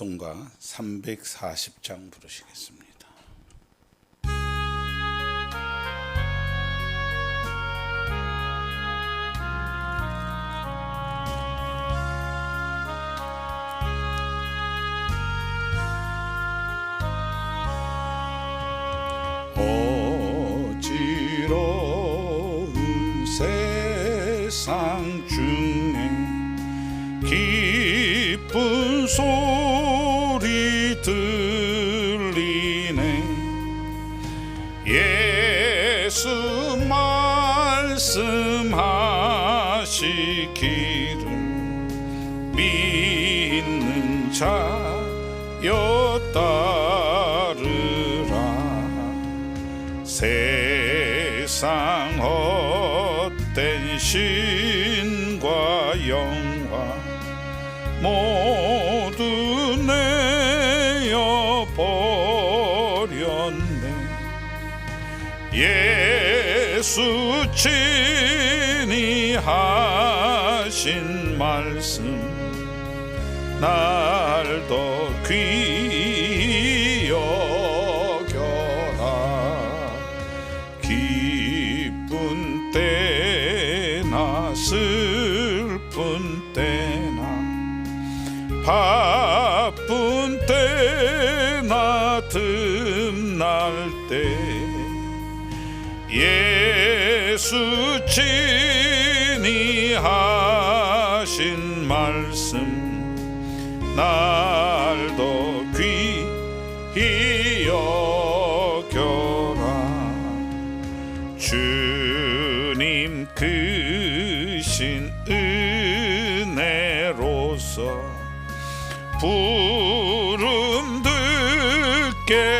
찬송가 340장 부르시겠습니다. 세상 헛된 신과 영화 모두 내어 버렸네. 예수 친히 하신 말씀 날 날더 귀히 여겨라. 주님 크신 은혜로서 부름 듣게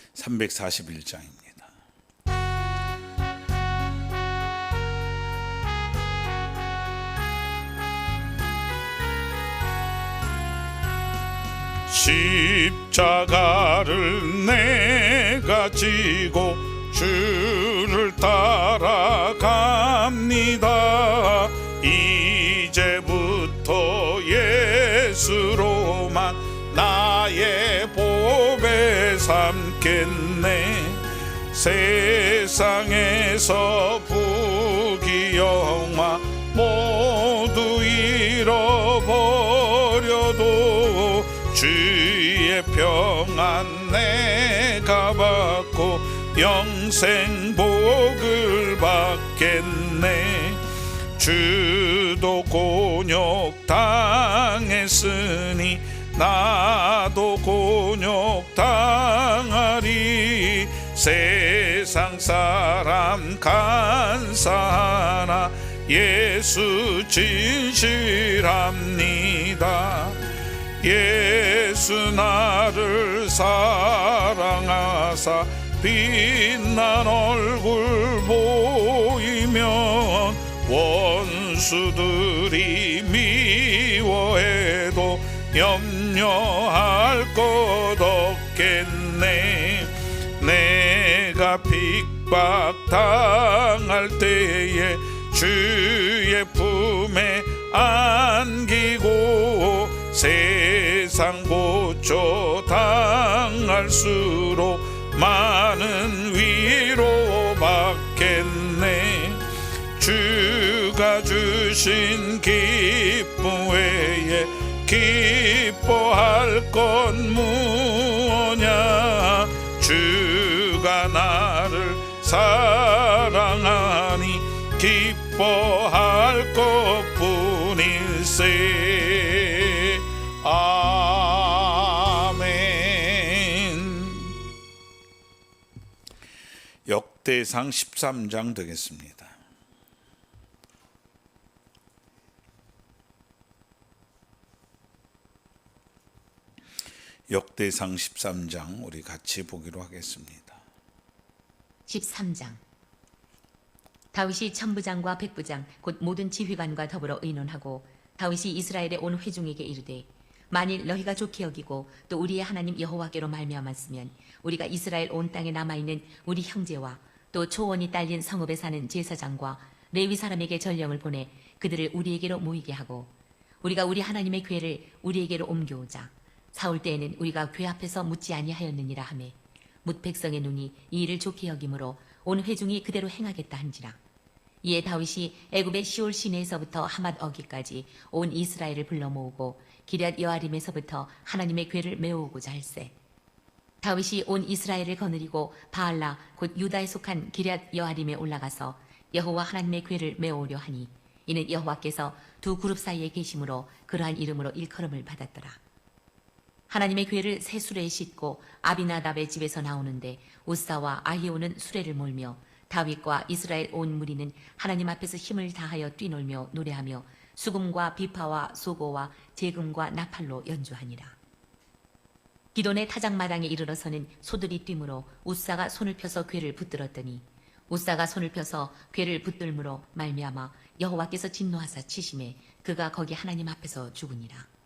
341장입니다. 십자가를 내가 지고 주를 따라갑니다. 이제부터 예수로만 나의 삼겠네. 세상에서 부귀영화 모두 잃어버려도 주의 평안 내가 받고 영생 복을 받겠네 주도 곤욕 당했으니 나도 곤욕 당하리. 세상 사람 간사하나 예수 진실합니다. 예수 나를 사랑하사 빛난 얼굴 보이면 원수들이 미워해도 염 려할 것 없겠네. 내가 핍박당할 때에 주의 품에 안기고 세상 고초 당할수록 많은 위로 받겠네. 주가 주신 기쁨 외에 기뻐할 건 무엇냐? 주가 나를 사랑하니 기뻐할 것뿐일세. 아멘. 역대상 13장 되겠습니다 역대상 13장 우리 같이 보기로 하겠습니다. 13장 다윗이 천부장과 백부장 곧 모든 지휘관과 더불어 의논하고 다윗이 이스라엘의 온 회중에게 이르되 만일 너희가 좋게 여기고 또 우리의 하나님 여호와께로 말미암았으면 우리가 이스라엘 온 땅에 남아 있는 우리 형제와 또 초원이 딸린 성읍에 사는 제사장과 레위 사람에게 전령을 보내 그들을 우리에게로 모이게 하고 우리가 우리 하나님의 괴를 우리에게로 옮겨오자 사올 때에는 우리가 괴 앞에서 묻지 아니하였느니라 하매 묻 백성의 눈이 이 일을 좋게 여김으로 온 회중이 그대로 행하겠다 한지라. 이에 다윗이 애굽의 시올 시내에서부터 하맛 어기까지 온 이스라엘을 불러 모으고 기럇 여아림에서부터 하나님의 괴를 메우고자 할세. 다윗이 온 이스라엘을 거느리고 바알라 곧 유다에 속한 기럇 여아림에 올라가서 여호와 하나님의 괴를 메우려 하니 이는 여호와께서 두 그룹 사이에 계심으로 그러한 이름으로 일컬음을 받았더라 하나님의 괴를 새 수레에 싣고 아비나답의 집에서 나오는데 우사와 아히오는 수레를 몰며 다윗과 이스라엘 온 무리는 하나님 앞에서 힘을 다하여 뛰놀며 노래하며 수금과 비파와 소고와 재금과 나팔로 연주하니라. 기돈의 타작마당에 이르러서는 소들이 뛰므로 우사가 손을 펴서 괴를 붙들었더니 우사가 손을 펴서 괴를 붙들므로 말미암아 여호와께서 진노하사 치심에 그가 거기 하나님 앞에서 죽으니라.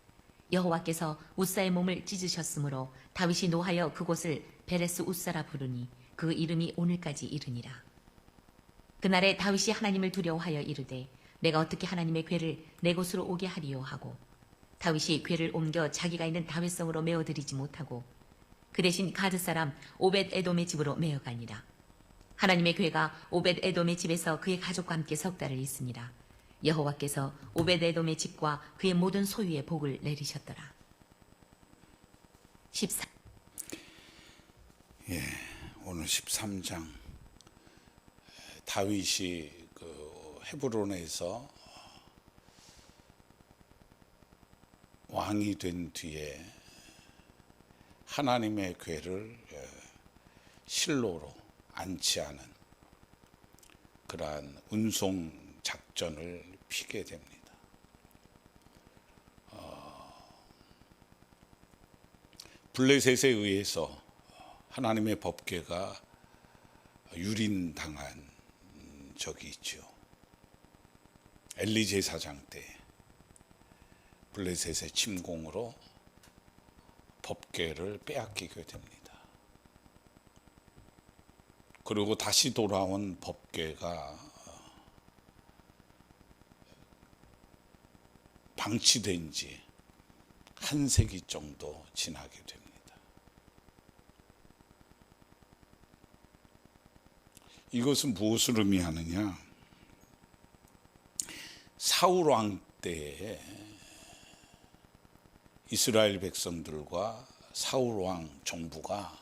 여호와께서 우사의 몸을 찢으셨으므로 다윗이 노하여 그곳을 베레스 우사라 부르니 그 이름이 오늘까지 이르니라. 그날에 다윗이 하나님을 두려워하여 이르되 내가 어떻게 하나님의 괴를 내 곳으로 오게 하리요 하고 다윗이 괴를 옮겨 자기가 있는 다윗성으로 메어들이지 못하고 그 대신 가드 사람 오벳 에돔의 집으로 메어가니라. 하나님의 괴가 오벳 에돔의 집에서 그의 가족과 함께 석 달을 있으니라. 여호와께서 오벳 에돔의 집과 그의 모든 소유의 복을 내리셨더라. 14. 오늘 13장 다윗이 그 헤브론에서 왕이 된 뒤에 하나님의 괴를 예, 실로로 안치하는 그러한 운송 작전을 피게 됩니다. 어, 블레셋에 의해서 하나님의 법궤가 유린당한 적이 있죠. 엘리 제 사장 때 블레셋의 침공으로 법궤를 빼앗기게 됩니다. 그리고 다시 돌아온 법궤가 방치된 지 한 세기 정도 지나게 됩니다. 이것은 무엇을 의미하느냐? 사울 왕 때에 이스라엘 백성들과 사울 왕 정부가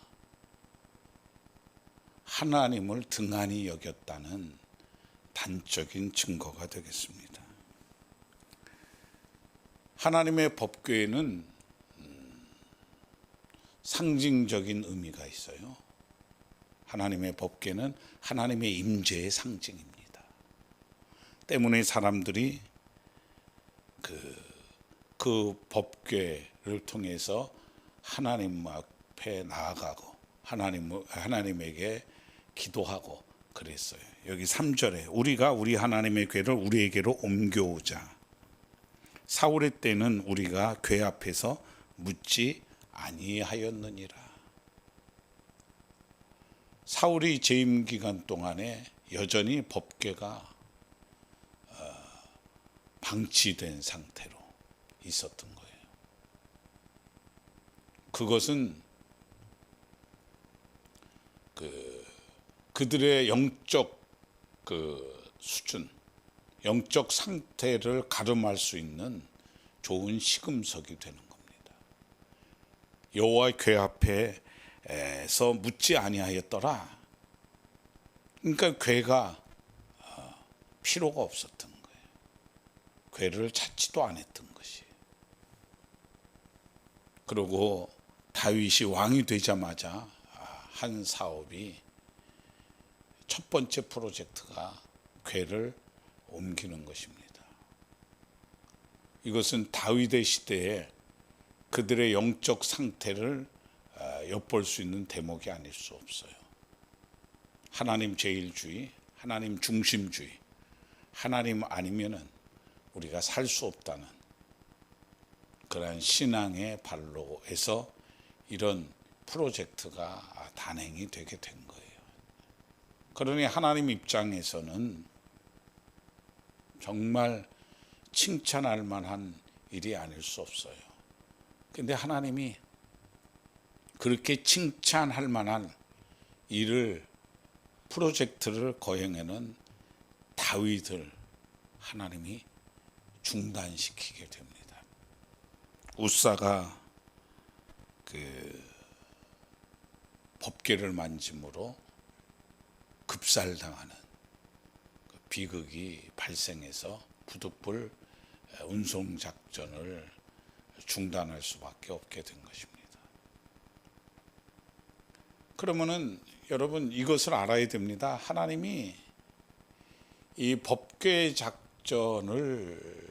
하나님을 등한히 여겼다는 단적인 증거가 되겠습니다. 하나님의 법궤에는 음, 상징적인 의미가 있어요. 하나님의 법궤는 하나님의 임재의 상징입니다. 때문에 사람들이 그, 그 법궤를 통해서 하나님 앞에 나아가고 하나님, 하나님에게 기도하고 그랬어요. 여기 3절에 우리가 우리 하나님의 궤를 우리에게로 옮겨오자. 사울의 때는 우리가 궤 앞에서 묻지 아니하였느니라. 사울이 재임 기간 동안에 여전히 법궤가 어, 방치된 상태로 있었던 거예요. 그것은 그 그들의 영적 그 수준, 영적 상태를 가름할 수 있는 좋은 시금석이 되는 겁니다. 여호와의 궤 앞에서 묻지 아니하였더라. 그러니까 궤가 어, 필요가 없었던 거예요. 궤를 찾지도 않았던 것이. 그리고 다윗이 왕이 되자마자 아, 한 사업이 첫 번째 프로젝트가 궤를 옮기는 것입니다. 이것은 다윗의 시대에 그들의 영적 상태를 아, 엿볼 수 있는 대목이 아닐 수 없어요. 하나님 제일주의, 하나님 중심주의, 하나님 아니면은 우리가 살 수 없다는 그러한 신앙의 발로에서 이런 프로젝트가 단행이 되게 된 거예요. 그러니 하나님 입장에서는 정말 칭찬할 만한 일이 아닐 수 없어요. 근데 하나님이 그렇게 칭찬할 만한 일을 프로젝트를 거행하는 다윗을 하나님이 중단시키게 됩니다. 우사가 그 법궤를 만짐으로 급살당하는 그 비극이 발생해서 부득불 운송 작전을 중단할 수밖에 없게 된 것입니다. 그러면은 여러분 이것을 알아야 됩니다. 하나님이 이 법궤 작전을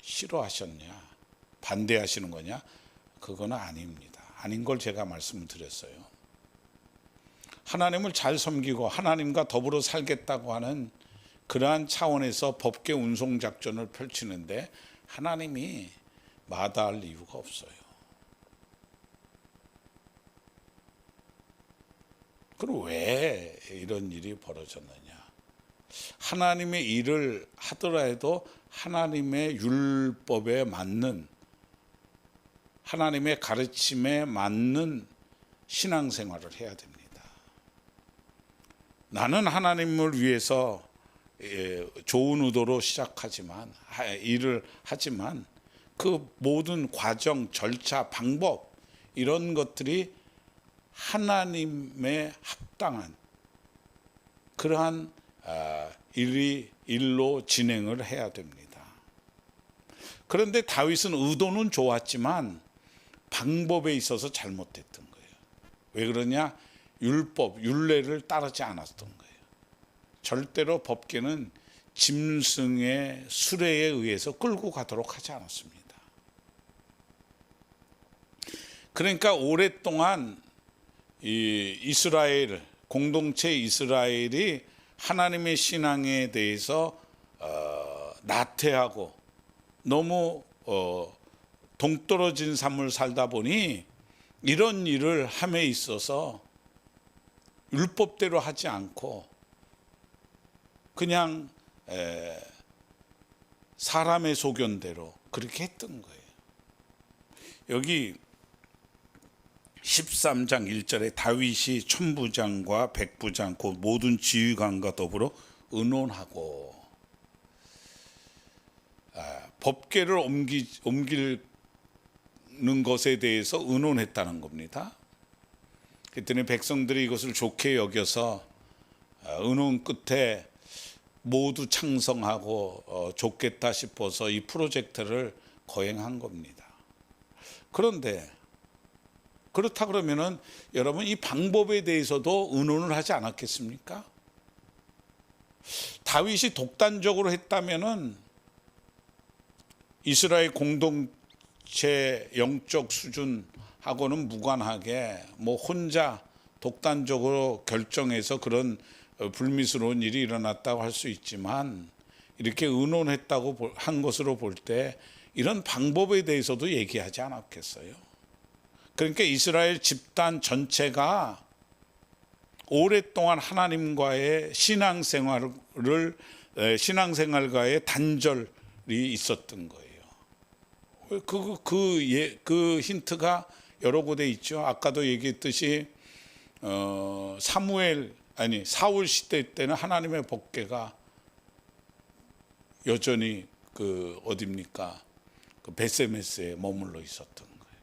싫어하셨냐, 반대하시는 거냐? 그거는 아닙니다. 아닌 걸 제가 말씀을 드렸어요. 하나님을 잘 섬기고 하나님과 더불어 살겠다고 하는 그러한 차원에서 법계 운송 작전을 펼치는데 하나님이 마다할 이유가 없어요. 그럼 왜 이런 일이 벌어졌느냐? 하나님의 일을 하더라도 하나님의 율법에 맞는 하나님의 가르침에 맞는 신앙생활을 해야 됩니다. 나는 하나님을 위해서 예, 좋은 의도로 시작하지만 하- 일을 하지만 그 모든 과정, 절차, 방법 이런 것들이 하나님의 합당한 그러한 아, 일이 일로 진행을 해야 됩니다. 그런데 다윗은 의도는 좋았지만 방법에 있어서 잘못했던 거예요. 왜 그러냐? 율법, 율례를 따르지 않았던 거예요. 절대로 법계는 짐승의 수레에 의해서 끌고 가도록 하지 않았습니다. 그러니까 오랫동안 이 이스라엘 공동체 이스라엘이 하나님의 신앙에 대해서 어, 나태하고 너무 어, 동떨어진 삶을 살다 보니 이런 일을 함에 있어서 율법대로 하지 않고 그냥 에, 사람의 소견대로 그렇게 했던 거예요. 여기 13장 1절에 다윗이 천부장과 백부장 곧 모든 지휘관과 더불어 의논하고 아, 법계를 옮기, 옮기는 것에 대해서 의논했다는 겁니다. 그랬더니 백성들이 이것을 좋게 여겨서 아, 의논 끝에 모두 창성하고 어, 좋겠다 싶어서 이 프로젝트를 거행한 겁니다. 그런데 그렇다 그러면은 여러분 이 방법에 대해서도 의논을 하지 않았겠습니까? 다윗이 독단적으로 했다면은 이스라엘 공동체 영적 수준하고는 무관하게 뭐 혼자 독단적으로 결정해서 그런 어, 불미스러운 일이 일어났다고 할 수 있지만 이렇게 의논했다고 볼- 한 것으로 볼 때 이런 방법에 대해서도 얘기하지 않았겠어요. 그러니까 이스라엘 집단 전체가 오랫동안 하나님과의 신앙생활을 에, 신앙생활과의 단절이 있었던 거예요. 그, 그, 예, 그 힌트가 여러 곳에 있죠. 아까도 얘기했듯이 어, 사무엘 아니 사울 시대 때는 하나님의 법궤가 여전히 그 어딥니까? 그 베세메스에 머물러 있었던 거예요.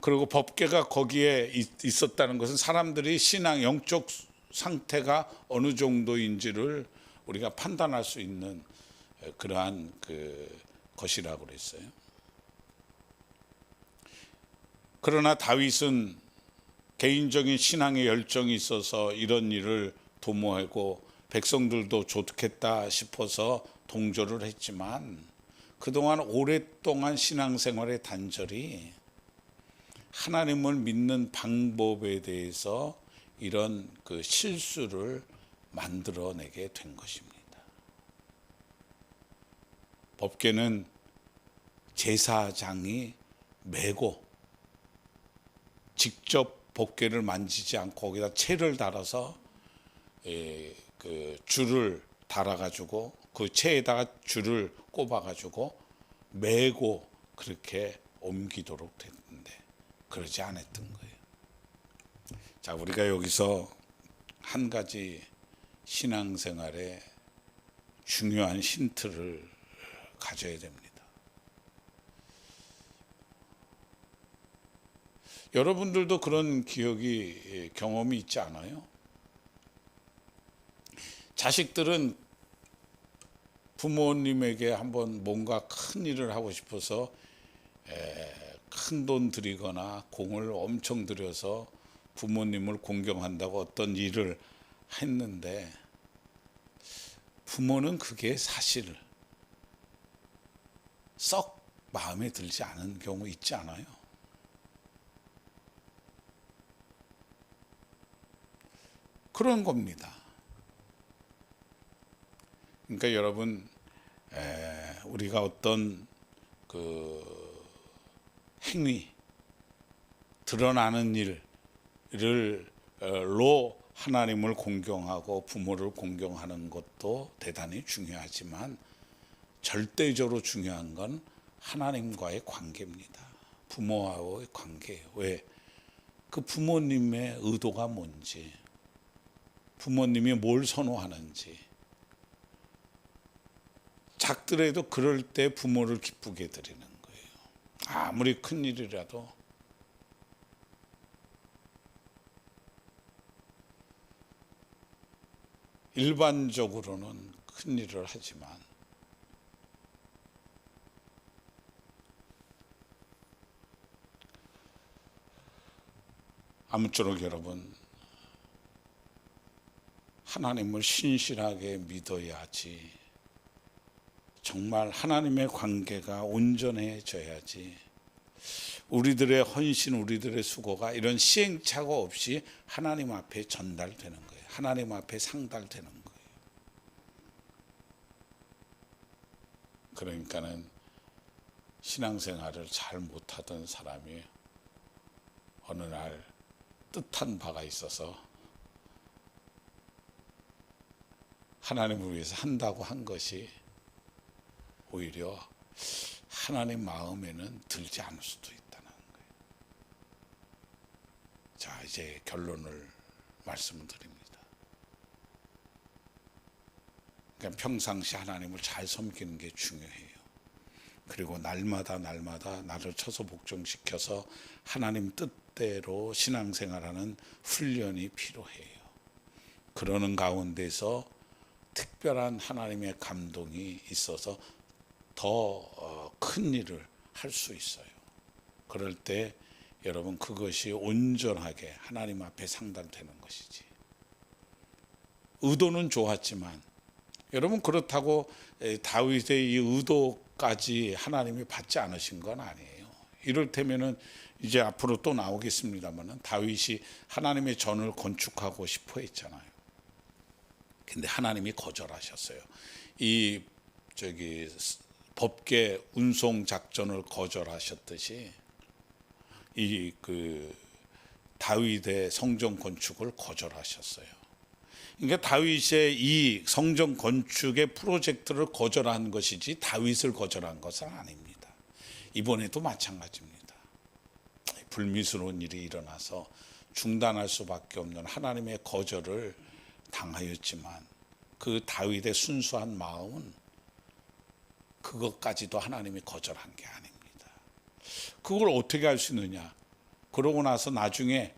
그리고 법궤가 거기에 있- 있었다는 것은 사람들이 신앙 영적 상태가 어느 정도인지를 우리가 판단할 수 있는 그러한 그 것이라고 그랬어요. 그러나 다윗은 개인적인 신앙의 열정이 있어서 이런 일을 도모하고 백성들도 좋겠다 싶어서 동조를 했지만 그동안 오랫동안 신앙생활의 단절이 하나님을 믿는 방법에 대해서 이런 그 실수를 만들어내게 된 것입니다. 법계는 제사장이 메고 직접 법계를 만지지 않고 거기다 채를 달아서 예, 그 줄을 달아가지고 그 채에다가 줄을 꼽아가지고 메고 그렇게 옮기도록 됐는데 그러지 않았던 거예요. 자, 우리가 여기서 한 가지 신앙생활에 중요한 힌트를 가져야 됩니다. 여러분들도 그런 기억이 예, 경험이 있지 않아요? 자식들은 부모님에게 한번 뭔가 큰 일을 하고 싶어서 큰 돈 들이거나 공을 엄청 들여서 부모님을 공경한다고 어떤 일을 했는데 부모는 그게 사실 썩 마음에 들지 않은 경우 있지 않아요? 그런 겁니다. 그러니까 여러분 에, 우리가 어떤 그 행위 드러나는 일을 로 하나님을 공경하고 부모를 공경하는 것도 대단히 중요하지만 절대적으로 중요한 건 하나님과의 관계입니다. 부모와의 관계. 왜? 그 부모님의 의도가 뭔지, 부모님이 뭘 선호하는지, 작더라도 그럴 때 부모를 기쁘게 드리는 거예요. 아무리 큰 일이라도 일반적으로는 큰 일을 하지만 아무쪼록 여러분 하나님을 신실하게 믿어야 지 정말 하나님의 관계가 온전해져야지 우리들의 헌신, 우리들의 수고가 이런 시행착오 없이 하나님 앞에 전달되는 거예요. 하나님 앞에 상달되는 거예요. 그러니까는 신앙생활을 잘 못하던 사람이 어느 날 뜻한 바가 있어서 하나님을 위해서 한다고 한 것이 오히려 하나님 마음에는 들지 않을 수도 있다는 거예요. 자, 이제 결론을 말씀을 드립니다. 그러니까 평상시 하나님을 잘 섬기는 게 중요해요. 그리고 날마다 날마다 나를 쳐서 복종시켜서 하나님 뜻대로 신앙생활하는 훈련이 필요해요. 그러는 가운데서 특별한 하나님의 감동이 있어서 더 큰 일을 할 수 있어요. 그럴 때 여러분 그것이 온전하게 하나님 앞에 상달되는 것이지. 의도는 좋았지만 여러분 그렇다고 다윗의 이 의도까지 하나님이 받지 않으신 건 아니에요. 이를테면은 이제 앞으로 또 나오겠습니다만은 다윗이 하나님의 전을 건축하고 싶어 했잖아요. 근데 하나님이 거절하셨어요. 이 저기 법계 운송 작전을 거절하셨듯이 이 그 다윗의 성전 건축을 거절하셨어요. 그러니까 다윗의 이 성전 건축의 프로젝트를 거절한 것이지 다윗을 거절한 것은 아닙니다. 이번에도 마찬가지입니다. 불미스러운 일이 일어나서 중단할 수밖에 없는 하나님의 거절을 당하였지만 그 다윗의 순수한 마음은 그것까지도 하나님이 거절한 게 아닙니다. 그걸 어떻게 할 수 있느냐? 그러고 나서 나중에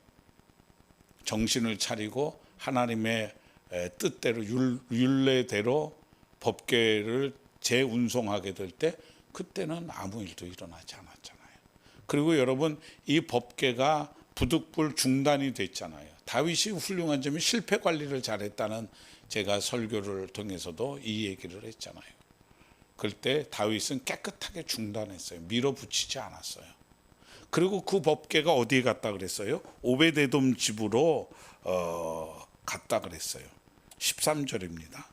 정신을 차리고 하나님의 에, 뜻대로 율- 율례대로 법계를 재운송하게 될 때 그때는 아무 일도 일어나지 않았잖아요. 그리고 여러분 이 법계가 부득불 중단이 됐잖아요. 다윗이 훌륭한 점이 실패 관리를 잘했다는 제가 설교를 통해서도 이 얘기를 했잖아요. 그때 다윗은 깨끗하게 중단했어요. 밀어붙이지 않았어요. 그리고 그 법계가 어디에 갔다 그랬어요? 오베데돔 집으로 어, 갔다 그랬어요. 13절입니다.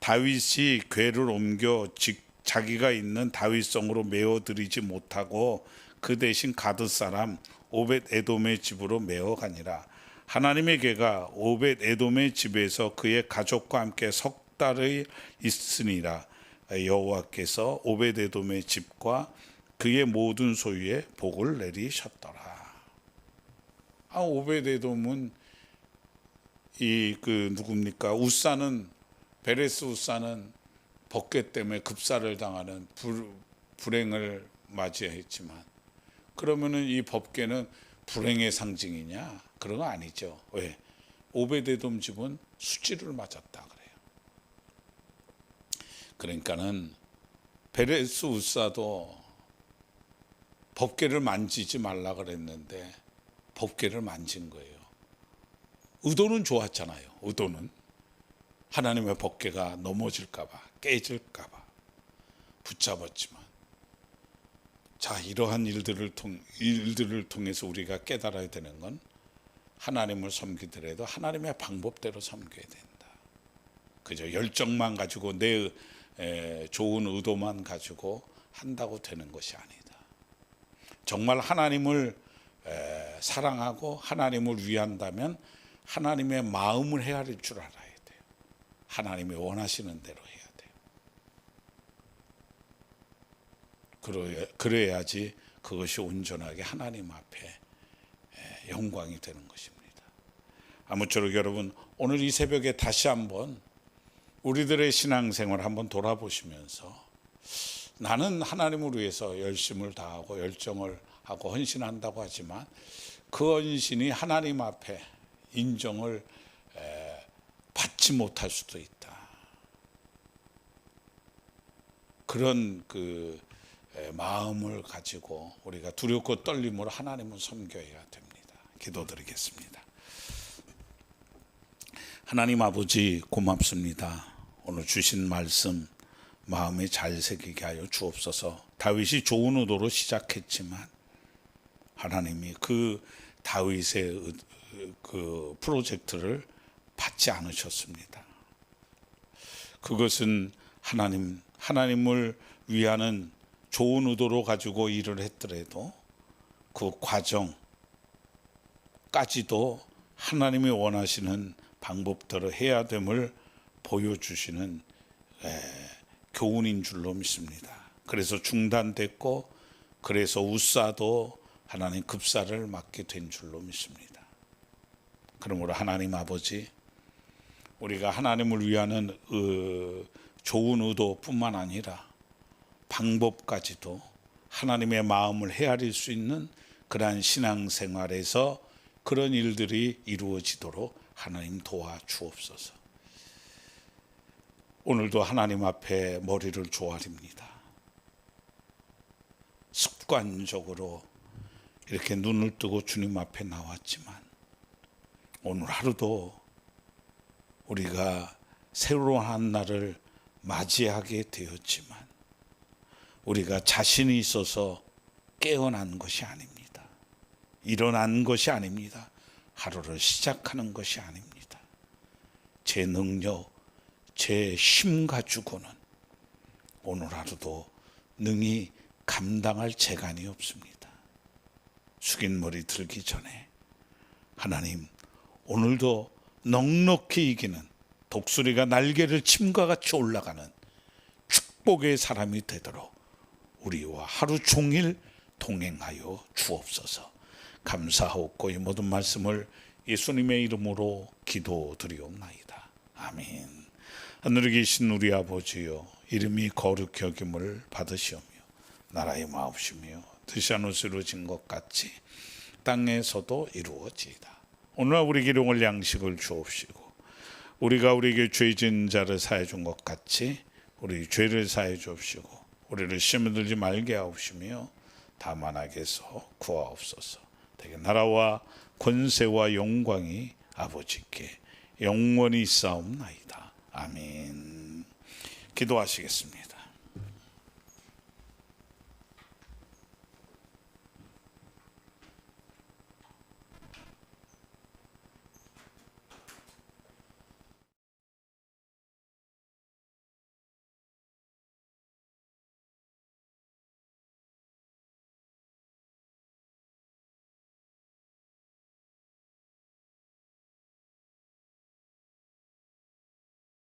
다윗이 궤를 옮겨 직, 자기가 있는 다윗성으로 메어 드리지 못하고 그 대신 가드 사람 오벳 에돔의 집으로 메어 가니라. 하나님의 궤가 오벳 에돔의 집에서 그의 가족과 함께 석 달의 있으니라. 여호와께서 오벳 에돔의 집과 그의 모든 소유에 복을 내리셨더라. 아 오벳 에돔은 이 그 누굽니까 우사는 베레스 우사는 법계 때문에 급사를 당하는 불, 불행을 맞이했지만 그러면은 이 법계는 불행의 상징이냐 그런 거 아니죠. 왜? 오베데돔 집은 수치를 맞았다 그래요. 그러니까는 베레스 우사도 법계를 만지지 말라 그랬는데 법계를 만진 거예요. 의도는 좋았잖아요. 의도는. 하나님의 법궤가 넘어질까봐 깨질까봐 붙잡았지만 자 이러한 일들을 통 일들을 통해서 우리가 깨달아야 되는 건 하나님을 섬기더라도 하나님의 방법대로 섬겨야 된다. 그저 열정만 가지고 내 에, 좋은 의도만 가지고 한다고 되는 것이 아니다. 정말 하나님을 에, 사랑하고 하나님을 위한다면 하나님의 마음을 헤아릴 줄 알아야 돼요. 하나님이 원하시는 대로 해야 돼요. 그래야, 그래야지 그것이 온전하게 하나님 앞에 에, 영광이 되는 것입니다. 아무쪼록 여러분 오늘 이 새벽에 다시 한번 우리들의 신앙생활 한번 돌아보시면서 나는 하나님을 위해서 열심을 다하고 열정을 하고 헌신한다고 하지만 그 헌신이 하나님 앞에 인정을 에, 받지 못할 수도 있다. 그런 그 에, 마음을 가지고 우리가 두렵고 떨림으로 하나님을 섬겨야 됩니다. 기도드리겠습니다. 하나님 아버지 고맙습니다. 오늘 주신 말씀 마음에 잘 새기게 하여 주옵소서. 다윗이 좋은 의도로 시작했지만 하나님이 그 다윗의 의- 그 프로젝트를 받지 않으셨습니다. 그것은 하나님 하나님을 위하는 좋은 의도로 가지고 일을 했더라도 그 과정 까지도 하나님이 원하시는 방법대로 해야 됨을 보여주시는 에, 교훈인 줄로 믿습니다. 그래서 중단됐고 그래서 우사도 하나님 급사를 맞게 된 줄로 믿습니다. 그러므로 하나님 아버지 우리가 하나님을 위하는 어, 좋은 의도뿐만 아니라 방법까지도 하나님의 마음을 헤아릴 수 있는 그러한 신앙생활에서 그런 일들이 이루어지도록 하나님 도와 주옵소서. 오늘도 하나님 앞에 머리를 조아립니다. 습관적으로 이렇게 눈을 뜨고 주님 앞에 나왔지만 오늘 하루도 우리가 새로운 한 날을 맞이하게 되었지만 우리가 자신이 있어서 깨어난 것이 아닙니다. 일어난 것이 아닙니다. 하루를 시작하는 것이 아닙니다. 제 능력, 제 힘 가지고는 오늘 하루도 능히 감당할 재간이 없습니다. 숙인 머리 들기 전에 하나님 오늘도 넉넉히 이기는 독수리가 날개를 침과 같이 올라가는 축복의 사람이 되도록 우리와 하루 종일 동행하여 주옵소서. 감사하옵고 이 모든 말씀을 예수님의 이름으로 기도드리옵나이다. 아멘. 하늘에 계신 우리 아버지여 이름이 거룩히 여김을 받으시오며 나라의 마옵시며 뜻이 하늘에서 이루어진 것 같이 땅에서도 이루어지이다. 오늘 우리 기룡을 양식을 주옵시고 우리가 우리에게 죄진 자를 사해 준 것 같이 우리 죄를 사해 주옵시고 우리를 시험에 들지 말게 하옵시며 다만 악에서 구하옵소서. 되게 나라와 권세와 영광이 아버지께 영원히 있사옵나이다. 아멘. 기도하시겠습니다.